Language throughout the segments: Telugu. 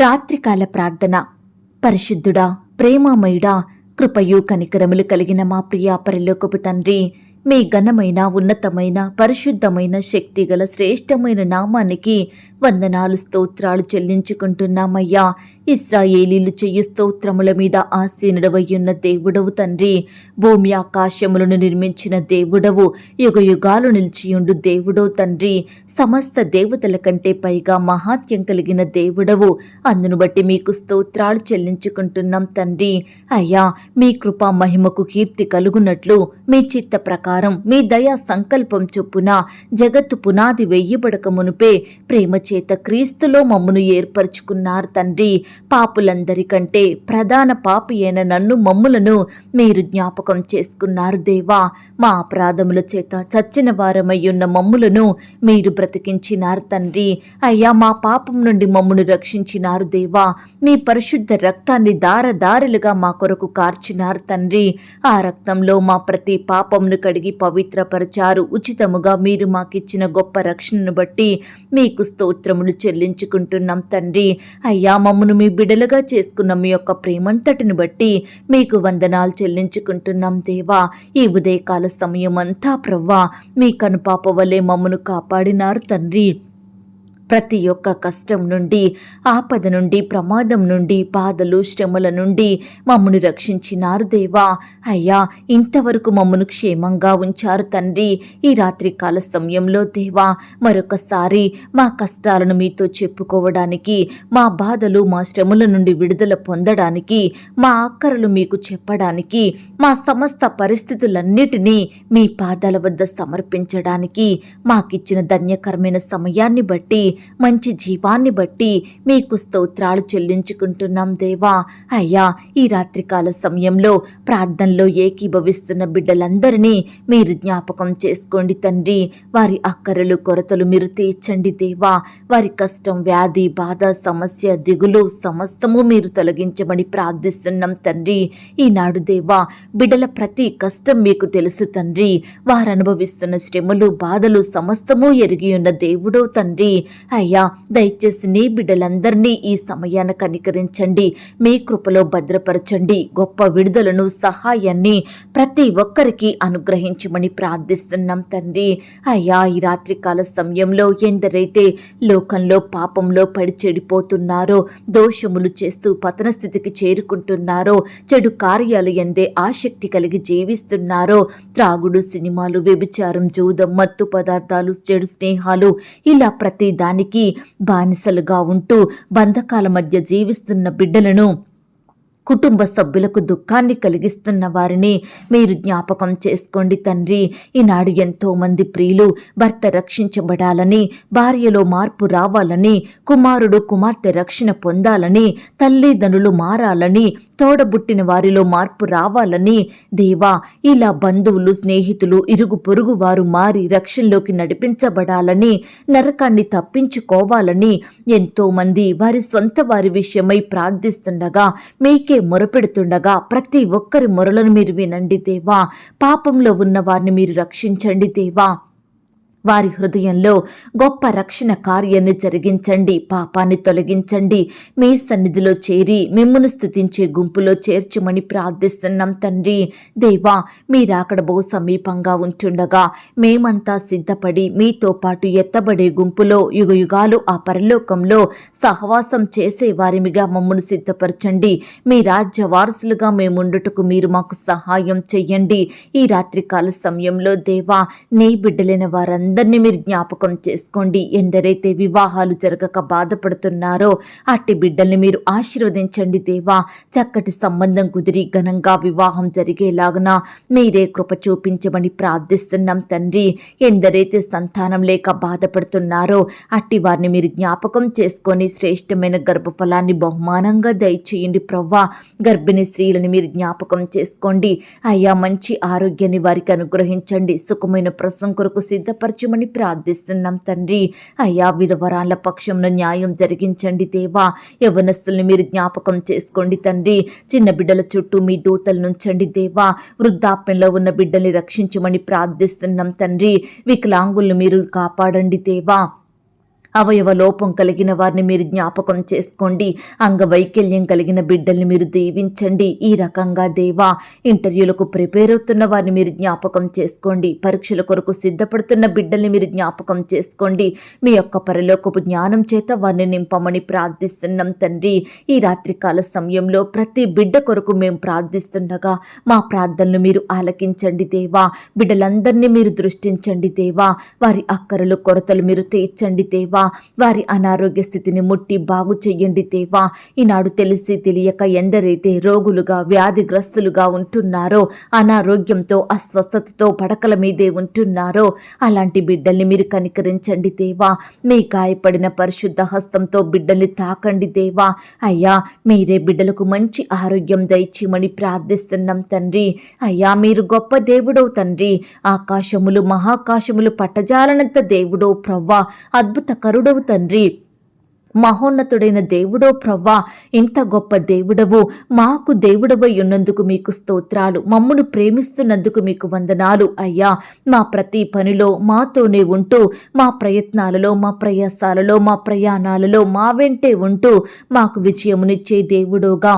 రాత్రికాల ప్రార్థన. పరిశుద్ధుడా ప్రేమామయుడా కృపయు కనికరములు కలిగిన మా ప్రియా పరలోకపు తండ్రి మీ ఘనమైన ఉన్నతమైన పరిశుద్ధమైన శక్తిగల శ్రేష్టమైన నామానికి వందనాలు స్తోత్రాలు చెల్లించుకుంటున్నామయ్యా. ఇస్రాయేలీలు చెయ్యి స్తోత్రముల మీద ఆసీనుడవయ్యున్న దేవుడవు తండ్రి. భూమి ఆకాశములను నిర్మించిన దేవుడవు యుగ యుగాలు నిలిచియుండు దేవుడో తండ్రి. సమస్త దేవతల కంటే పైగా మహాత్యం కలిగిన దేవుడవు. అందును బట్టి మీకు స్తోత్రాలు చెల్లించుకుంటున్నాం తండ్రి. అయ్యా మీ కృపా మహిమకు కీర్తి కలుగునట్లు మీ చిత్త ప్రకారం మీ దయా సంకల్పం చొప్పున జగత్తు పునాది వెయ్యబడక మునుపే ప్రేమ చేత క్రీస్తులో మమ్మును ఏర్పరచుకున్నారు తండ్రి. పాపులందరికంటే ప్రధాన పాపి అయిన నన్ను మమ్ములను మీరు జ్ఞాపకం చేసుకున్నారు దేవా. మా అపరాధముల చేత చచ్చిన వారమయ్యున్న మమ్ములను మీరు బ్రతికించినారు తండ్రి. అయ్యా మా పాపం నుండి మమ్మును రక్షించినారు దేవా. మీ పరిశుద్ధ రక్తాన్ని దారదారులుగా మా కొరకు కార్చినారు తండ్రి. ఆ రక్తంలో మా ప్రతి పాపమును కడిగి పవిత్రపరిచారు. ఉచితముగా మీరు మాకిచ్చిన గొప్ప రక్షణను బట్టి మీకు స్తోత్రములు చెల్లించుకుంటున్నాం తండ్రి. అయ్యా మమ్మను మీ బిడలుగా చేసుకున్న మీ యొక్క ప్రేమంతటిని బట్టి మీకు వందనాలు చెల్లించుకుంటున్నాం దేవా. ఈ ఉదయకాల సమయం అంతా ప్రవ్వా మీ కనుపాప వలె మమ్మను కాపాడినారు తండ్రి. ప్రతి ఒక్క కష్టం నుండి ఆపద నుండి ప్రమాదం నుండి బాధలు శ్రమల నుండి మమ్మను రక్షించినారు దేవా. అయ్యా ఇంతవరకు మమ్మను క్షేమంగా ఉంచారు తండ్రి. ఈ రాత్రి కాల సమయంలో దేవా మరొకసారి మా కష్టాలను మీతో చెప్పుకోవడానికి మా బాధలు మా శ్రమల నుండి విడుదల పొందడానికి మా అక్కరలు మీకు చెప్పడానికి మా సమస్త పరిస్థితులన్నిటినీ మీ పాదాల వద్ద సమర్పించడానికి మాకిచ్చిన ధన్యకరమైన సమయాన్ని బట్టి మంచి జీవాన్ని బట్టి మీకు స్తోత్రాలు చెల్లించుకుంటున్నాం దేవా. అయ్యా ఈ రాత్రికాల సమయంలో ప్రార్థనలో ఏకీభవిస్తున్న బిడ్డలందరినీ మీరు జ్ఞాపకం చేసుకోండి తండ్రి. వారి అక్కరలు కొరతలు మీరు తీర్చండి దేవా. వారి కష్టం వ్యాధి బాధ సమస్య దిగులు సమస్తము మీరు తొలగించమని ప్రార్థిస్తున్నాం తండ్రి. ఈనాడు దేవా బిడ్డల ప్రతి కష్టం మీకు తెలుసు తండ్రి. వారు అనుభవిస్తున్న శ్రమలు బాధలు సమస్తము ఎరిగి ఉన్న దేవుడో తండ్రి. అయ్యా దయచేసి నీ బిడ్డలందరినీ ఈ సమయాన్ని కనికరించండి. మీ కృపలో భద్రపరచండి. గొప్ప విడుదలను సహాయాన్ని ప్రతి ఒక్కరికి అనుగ్రహించమని ప్రార్థిస్తున్నాం తండ్రి. అయ్యా ఈ రాత్రికాల సమయంలో ఎందరైతే లోకంలో పాపంలో పడి చెడిపోతున్నారో దోషములు చేస్తూ పతన స్థితికి చేరుకుంటున్నారో చెడు కార్యాలు ఎందే ఆసక్తి కలిగి జీవిస్తున్నారో త్రాగుడు సినిమాలు వ్యభిచారం జూదం మత్తు పదార్థాలు చెడు స్నేహాలు ఇలా ప్రతి దాని దానికి బానిసలుగా ఉంటూ బంధకాల మధ్య జీవిస్తున్న బిడ్డలను కుటుంబ సభ్యులకు దుఃఖాన్ని కలిగిస్తున్న వారిని మీరు జ్ఞాపకం చేసుకోండి తండ్రి. ఈనాడు ఎంతో మంది ప్రియులు భర్త రక్షించబడాలని భార్యలో మార్పు రావాలని కుమారుడు కుమార్తె రక్షణ పొందాలని తల్లిదండ్రులు మారాలని తోడబుట్టిన వారిలో మార్పు రావాలని దేవా ఇలా బంధువులు స్నేహితులు ఇరుగు పొరుగు వారు మారి రక్షణలోకి నడిపించబడాలని నరకాన్ని తప్పించుకోవాలని ఎంతో మంది వారి సొంత వారి విషయమై ప్రార్థిస్తుండగా మీకే మొరపెడుతుండగా ప్రతి ఒక్కరి మొరలను మీరు వినండి దేవా. పాపంలో ఉన్న వారిని మీరు రక్షించండి దేవా. వారి హృదయంలో గొప్ప రక్షణ కార్యాన్ని జరిగించండి పాపాన్ని తొలగించండి. మీ సన్నిధిలో చేరి మిమ్మును స్థుతించే గుంపులో చేర్చమని ప్రార్థిస్తున్నాం తండ్రి. దేవా మీరాకడ బహు సమీపంగా ఉంటుండగా మేమంతా సిద్ధపడి మీతో పాటు ఎత్తబడే గుంపులో యుగయుగాలు ఆ పరలోకంలో సహవాసం చేసే వారిమిగా మమ్మను సిద్ధపరచండి. మీ రాజ్య వారసులుగా మేముండుటకు మీరు మాకు సహాయం చెయ్యండి. ఈ రాత్రికాల సమయంలో దేవా నీ బిడ్డలైన వారందరూ అందరినీ మీరు జ్ఞాపకం చేసుకోండి. ఎందరైతే వివాహాలు జరగక బాధపడుతున్నారో అట్టి బిడ్డల్ని మీరు ఆశీర్వదించండి దేవా. చక్కటి సంబంధం కుదిరి ఘనంగా వివాహం జరిగేలాగున మీరే కృప చూపించమని ప్రార్థిస్తున్నాం తండ్రి. ఎందరైతే సంతానం లేక బాధపడుతున్నారో అట్టి వారిని మీరు జ్ఞాపకం చేసుకొని శ్రేష్టమైన గర్భఫలాన్ని బహుమానంగా దయచేయండి ప్రవ్వా. గర్భిణీ స్త్రీలను మీరు జ్ఞాపకం చేసుకోండి. అయ్యా మంచి ఆరోగ్యాన్ని వారికి అనుగ్రహించండి. సుఖమైన ప్రసం కొరకు సిద్ధపరచు నెరవేర్చమని ప్రార్థిస్తున్నాం తండ్రి. అయ్యా విధవరాల పక్షంలో న్యాయం జరిగించండి దేవా. యవనస్తుల్ని మీరు జ్ఞాపకం చేసుకోండి తండ్రి. చిన్న బిడ్డల చుట్టూ మీ దూతలు నుంచండి దేవా. వృద్ధాప్యంలో ఉన్న బిడ్డల్ని రక్షించమని ప్రార్థిస్తున్నాం తండ్రి. వికలాంగుల్ని మీరు కాపాడండి దేవా. అవయవ లోపం కలిగిన వారిని మీరు జ్ఞాపకం చేసుకోండి. అంగవైకల్యం కలిగిన బిడ్డల్ని మీరు దీవించండి. ఈ రకంగా దేవా ఇంటర్వ్యూలకు ప్రిపేర్ అవుతున్న వారిని మీరు జ్ఞాపకం చేసుకోండి. పరీక్షల కొరకు సిద్ధపడుతున్న బిడ్డల్ని మీరు జ్ఞాపకం చేసుకోండి. మీ యొక్క పరలోకపు జ్ఞానం చేత వారిని నింపమని ప్రార్థిస్తున్నాం తండ్రి. ఈ రాత్రికాల సమయంలో ప్రతి బిడ్డ కొరకు మేము ప్రార్థిస్తుండగా మా ప్రార్థనలు మీరు ఆలకించండి దేవా. బిడ్డలందరినీ మీరు దృష్టించండి దేవా. వారి అక్కరలు కొరతలు మీరు తీర్చండి దేవా. వారి అనారోగ్య స్థితిని ముట్టి బాగు చెయ్యండి దేవా. ఈనాడు తెలిసి తెలియక ఎందరైతే రోగులుగా వ్యాధిగ్రస్తులుగా ఉంటున్నారో అనారోగ్యంతో అస్వస్థతతో పడకల మీదే ఉంటున్నారో అలాంటి బిడ్డల్ని మీరు కనికరించండి దేవా. మీ గాయపడిన పరిశుద్ధ హస్తంతో బిడ్డల్ని తాకండి దేవా. అయ్యా మీరే బిడ్డలకు మంచి ఆరోగ్యం దయచేయమని ప్రార్థిస్తున్నాం తండ్రి. అయ్యా మీరు గొప్ప దేవుడవు తండ్రి. ఆకాశములు మహాకాశములు పట్టజాలనంత దేవుడో ప్రవ్వా. అద్భుత కరుడవు తండ్రి. మహోన్నతుడైన దేవుడో ప్రవ్వా ఇంత గొప్ప దేవుడవు. మాకు దేవుడవై ఉన్నందుకు మీకు స్తోత్రాలు. మమ్మను ప్రేమిస్తున్నందుకు మీకు వందనాలు. అయ్యా మా ప్రతి పనిలో మాతోనే ఉంటూ మా ప్రయత్నాలలో మా ప్రయాసాలలో మా ప్రయాణాలలో మా వెంటే ఉంటూ మాకు విజయమునిచ్చే దేవుడోగా.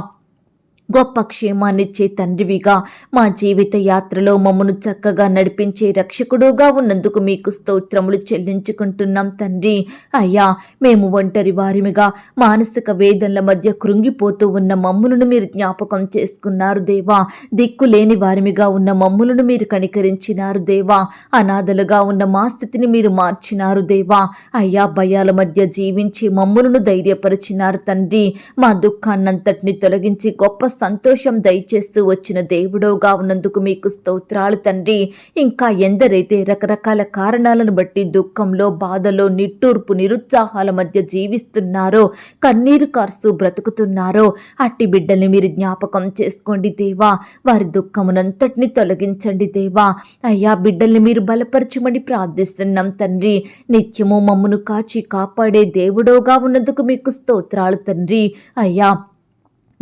గొప్ప క్షేమాన్నిచ్చే తండ్రివిగా మా జీవిత యాత్రలో మమ్మను చక్కగా నడిపించే రక్షకుడుగా ఉన్నందుకు మీకు స్తోత్రములు చెల్లించుకుంటున్నాం తండ్రి. అయ్యా మేము ఒంటరి వారిమిగా మానసిక వేదనల మధ్య కృంగిపోతూ ఉన్న మమ్ములను మీరు జ్ఞాపకం చేసుకున్నారు దేవా. దిక్కు లేని వారిమిగా ఉన్న మమ్ములను మీరు కనికరించినారు దేవా. అనాథలుగా ఉన్న మా స్థితిని మీరు మార్చినారు దేవా. అయ్యా భయాల మధ్య జీవించి మమ్ములను ధైర్యపరిచినారు తండ్రి. మా దుఃఖాన్నంతటిని తొలగించి గొప్ప సంతోషం దయచేస్తూ వచ్చిన దేవుడోగా ఉన్నందుకు మీకు స్తోత్రాలు తండ్రి. ఇంకా ఎందరైతే రకరకాల కారణాలను బట్టి దుఃఖంలో బాధలో నిట్టూర్పు నిరుత్సాహాల మధ్య జీవిస్తున్నారో కన్నీరు కార్స్తూ బ్రతుకుతున్నారో అట్టి బిడ్డల్ని మీరు జ్ఞాపకం చేసుకోండి దేవా. వారి దుఃఖమునంతటిని తొలగించండి దేవా. అయ్యా బిడ్డల్ని మీరు బలపరచమని ప్రార్థిస్తున్నాం తండ్రి. నిత్యము మమ్మను కాచి కాపాడే దేవుడోగా ఉన్నందుకు మీకు స్తోత్రాలు తండ్రి. అయ్యా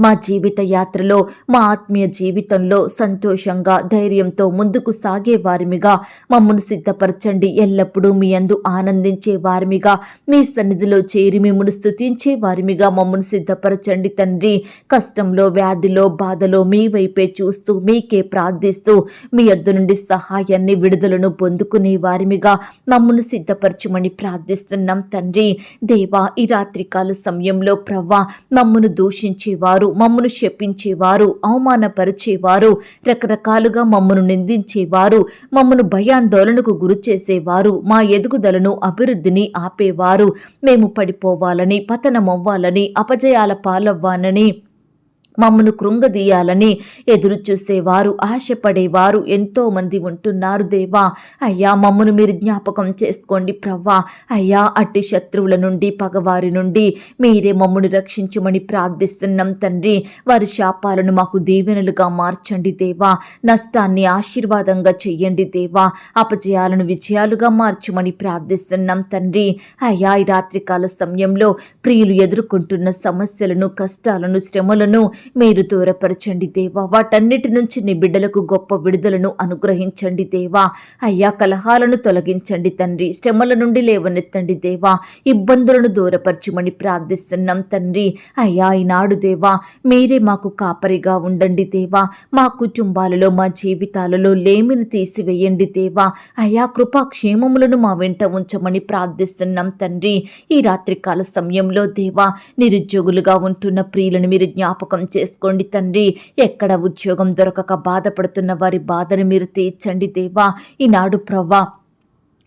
మా జీవిత యాత్రలో మా ఆత్మీయ జీవితంలో సంతోషంగా ధైర్యంతో ముందుకు సాగే వారిమిగా మమ్మను సిద్ధపరచండి. ఎల్లప్పుడూ మీ అందు ఆనందించే వారిమిగా మీ సన్నిధిలో చేరి మిమ్మల్ని స్థుతించే వారిమిగా మమ్మను సిద్ధపరచండి తండ్రి. కష్టంలో వ్యాధిలో బాధలో మీ వైపే చూస్తూ మీకే ప్రార్థిస్తూ మీ అద్దు నుండి సహాయాన్ని విడుదలను పొందుకునే వారిమిగా మమ్మను సిద్ధపరచమని ప్రార్థిస్తున్నాం తండ్రి. దేవా ఈ రాత్రికాల సమయంలో ప్రవ్వా మమ్మను దూషించేవారు మమ్మను శపించేవారు అవమానపరిచేవారు రకరకాలుగా మమ్మను నిందించేవారు మమ్మను భయాందోళనకు గురి చేసేవారు మా ఎదుగుదలను అభివృద్ధిని ఆపేవారు. మేము పడిపోవాలని పతనమవ్వాలని అపజయాల పాలవ్వాలని మమ్మను కృంగదీయాలని ఎదురు చూసేవారు ఆశపడేవారు ఎంతో మంది ఉంటున్నారు దేవా. అయ్యా మమ్మను మీరు జ్ఞాపకం చేసుకోండి ప్రవ్వా. అయ్యా అట్టి శత్రువుల నుండి పగవారి నుండి మీరే మమ్మను రక్షించమని ప్రార్థిస్తున్నాం తండ్రి. వారి శాపాలను మాకు దీవెనలుగా మార్చండి దేవా. నష్టాన్ని ఆశీర్వాదంగా చెయ్యండి దేవా. అపజయాలను విజయాలుగా మార్చమని ప్రార్థిస్తున్నాం తండ్రి. అయ్యా ఈ రాత్రికాల సమయంలో ప్రియులు ఎదుర్కొంటున్న సమస్యలను కష్టాలను శ్రమలను మీరు దూరపరచండి దేవా. వాటన్నిటి నుంచి నీ బిడ్డలకు గొప్ప విడుదలను అనుగ్రహించండి దేవా. అయ్యా కలహాలను తొలగించండి తండ్రి. శ్రమల నుండి లేవనెత్తండి దేవా. ఇబ్బందులను దూరపరచమని ప్రార్థిస్తున్నాం తండ్రి. అయ్యా ఈనాడు దేవా మీరే మాకు కాపరిగా ఉండండి దేవా. మా కుటుంబాలలో మా జీవితాలలో లేమిని తీసివేయండి దేవా. అయ్యా కృపాక్షేమములను మా వెంట ఉంచమని ప్రార్థిస్తున్నాం తండ్రి. ఈ రాత్రికాల సమయంలో దేవా నిరుద్యోగులుగా ఉంటున్న ప్రియులను మీరు జ్ఞాపకం చేసుకోండి తండ్రి. ఎక్కడ ఉద్యోగం దొరకక బాధపడుతున్న వారి బాధను మీరు తీర్చండి దేవా. ఈనాడు ప్రవ్వా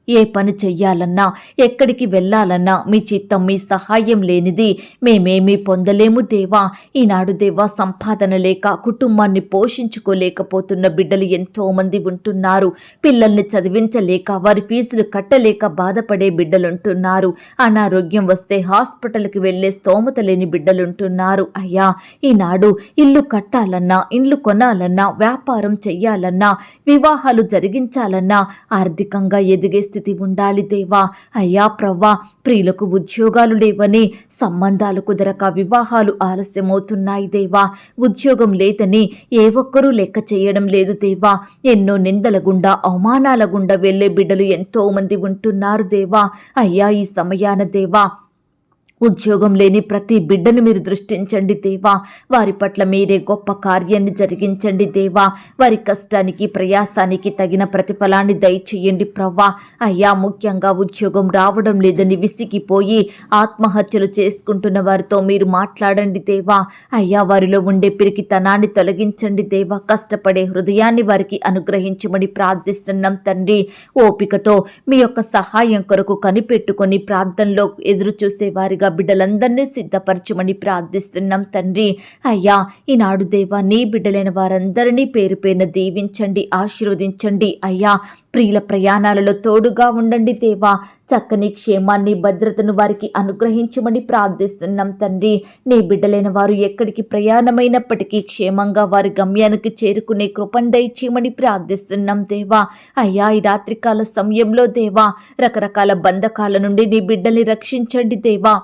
ఏ పని చెయ్యాలన్నా ఎక్కడికి వెళ్ళాలన్నా మీ చిత్తం మీ సహాయం లేనిది మేమేమీ పొందలేము దేవా. ఈనాడు దేవా సంపాదన లేక కుటుంబాన్ని పోషించుకోలేకపోతున్న బిడ్డలు ఎంతో మంది ఉంటున్నారు. పిల్లల్ని చదివించలేక వారి ఫీజులు కట్టలేక బాధపడే బిడ్డలుంటున్నారు. అనారోగ్యం వస్తే హాస్పిటల్కి వెళ్ళే స్తోమత లేని బిడ్డలుంటున్నారు. అయ్యా ఈనాడు ఇల్లు కట్టాలన్నా ఇల్లు కొనాలన్నా వ్యాపారం చెయ్యాలన్నా వివాహాలు జరిగించాలన్నా ఆర్థికంగా ఎదిగే పరిస్థితి ఉండాలి దేవా. అయ్యా ప్రవ్వా ప్రియులకు ఉద్యోగాలు లేవని సంబంధాలు కుదరక వివాహాలు ఆలస్యమవుతున్నాయి దేవా. ఉద్యోగం లేదని ఏ ఒక్కరూ లెక్క చేయడం లేదు దేవా. ఎన్నో నిందల గుండా అవమానాల గుండా వెళ్ళే బిడ్డలు ఎంతో మంది ఉంటున్నారు దేవా. అయ్యా ఈ సమయాన దేవా ఉద్యోగం లేని ప్రతి బిడ్డను మీరు దృష్టించండి దేవా. వారి పట్ల మీరే గొప్ప కార్యాన్ని జరిగించండి దేవా. వారి కష్టానికి ప్రయాసానికి తగిన ప్రతిఫలాన్ని దయచేయండి ప్రవ్వా. అయ్యా ముఖ్యంగా ఉద్యోగం రావడం లేదని విసిగిపోయి ఆత్మహత్యలు చేసుకుంటున్న వారితో మీరు మాట్లాడండి దేవా. అయ్యా వారిలో ఉండే పిరికితనాన్ని తొలగించండి దేవా. కష్టపడే హృదయాన్ని వారికి అనుగ్రహించమని ప్రార్థిస్తున్నాం తండ్రి. ఓపికతో మీ యొక్క సహాయం కొరకు కనిపెట్టుకొని ప్రార్థనలో ఎదురు చూసే వారిగా బిడ్డలందరినీ సిద్ధపరచమని ప్రార్థిస్తున్నాం తండ్రి. అయ్యా ఈనాడు దేవా నీ బిడ్డలైన వారందరినీ పేరు పేరున దీవించండి ఆశీర్వదించండి. అయ్యా ప్రియుల ప్రయాణాలలో తోడుగా ఉండండి దేవా. చక్కని క్షేమాన్ని భద్రతను వారికి అనుగ్రహించమని ప్రార్థిస్తున్నాం తండ్రి. నీ బిడ్డలైన వారు ఎక్కడికి ప్రయాణమైనప్పటికీ క్షేమంగా వారి గమ్యానికి చేరుకునే కృపండై ప్రార్థిస్తున్నాం దేవా. అయ్యా ఈ రాత్రికాల సమయంలో దేవా రకరకాల బంధకాల నుండి నీ బిడ్డల్ని రక్షించండి దేవా.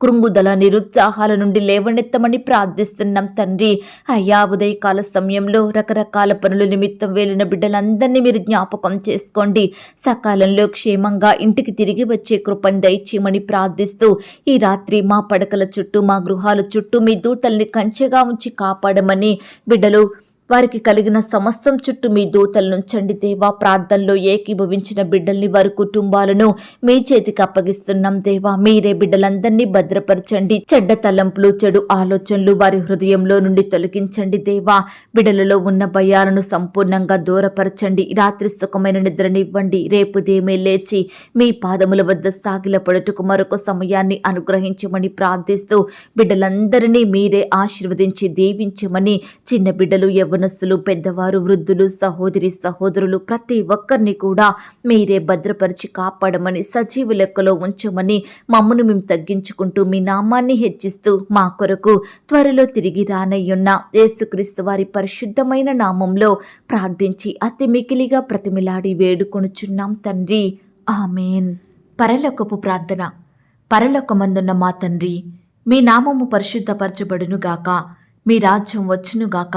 కృంగుదల నిరుత్సాహాల నుండి లేవనెత్తమని ప్రార్థిస్తున్నాం తండ్రి. అయ్యా ఉదయకాల సమయంలో రకరకాల పనుల నిమిత్తం వెళ్ళిన బిడ్డలందరినీ మీరు జ్ఞాపకం చేసుకోండి. సకాలంలో క్షేమంగా ఇంటికి తిరిగి వచ్చే కృపను దయచేయమని ప్రార్థిస్తూ ఈ రాత్రి మా పడకల చుట్టూ మా గృహాల చుట్టూ మీ దూతల్ని కంచెగా ఉంచి కాపాడమని బిడ్డలు వారికి కలిగిన సమస్తం చుట్టూ మీ దూతలనుంచండి దేవా ప్రార్థనలో ఏకీభవించిన బిడ్డల్ని వారి కుటుంబాలను మీ చేతికి అప్పగిస్తున్నాం దేవా. మీరే బిడ్డలందరినీ భద్రపరచండి. చెడ్డ తలంపులు చెడు ఆలోచనలు వారి హృదయంలో నుండి తొలగించండి దేవా. బిడ్డలలో ఉన్న భయాలను సంపూర్ణంగా దూరపరచండి. రాత్రి సుఖమైన నిద్రనివ్వండి. రేపు దేమే లేచి మీ పాదముల వద్ద సాగిలపడుటకు మరొక సమయాన్ని అనుగ్రహించమని ప్రార్థిస్తూ బిడ్డలందరినీ మీరే ఆశీర్వదించి దీవించమని చిన్న బిడ్డలు యవ్వనస్తులు పెద్దవారు వృద్ధులు సహోదరి సహోదరులు ప్రతి ఒక్కరిని కూడా మీరే భద్రపరిచి కాపాడమని సజీవ లెక్కలో ఉంచమని మమ్మను మేము తగ్గించుకుంటూ మీ నామాన్ని హెచ్చిస్తూ మా కొరకు త్వరలో తిరిగి రానయ్యున్న యేసుక్రీస్తు వారి పరిశుద్ధమైన నామంలో ప్రార్థించి అతి మికిలిగా ప్రతిమిలాడి వేడుకొనుచున్నాం తండ్రి. ఆమెన్. పరలోకపు ప్రార్థన. పరలోకమందున్న మా తండ్రి మీ నామము పరిశుద్ధపరచబడునుగాక మీ రాజ్యం వచ్చునుగాక